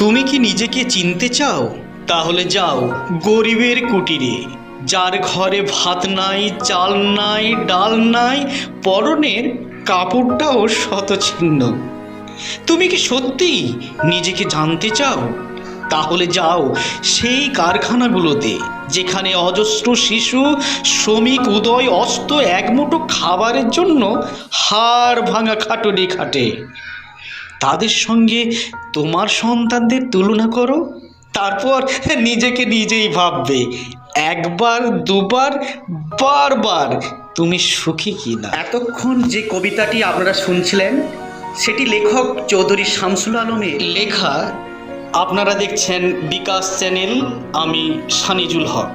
তুমি কি নিজেকে চিনতে চাও? তাহলে যাও গরিবের কুটিরে, যার ঘরে ভাত নাই, চাল নাই, ডাল নাই, পরনের কাপড়টাও শতছিন্ন তুমি কি সত্যি নিজেকে জানতে চাও? তাহলে যাও সেই কারখানাগুলোতে, যেখানে অজস্র শিশু, শ্রমিক, উদয়, অস্ত একমুঠো খাবারের জন্য হাড় ভাঙা খাটুনি খাটে। তাদের সঙ্গে তোমার সন্তানদের তুলনা করো। তারপর নিজেকে নিজেই ভাববে একবার দুবার বারবার তুমি সুখী কি না এতক্ষণ যে কবিতাটি আপনারা শুনছিলেন সেটি লেখক চৌধুরী শামসুল আলমের। লেখা আপনারা দেখছেন বিকাশ চ্যানেল আমি সানিজুল হক।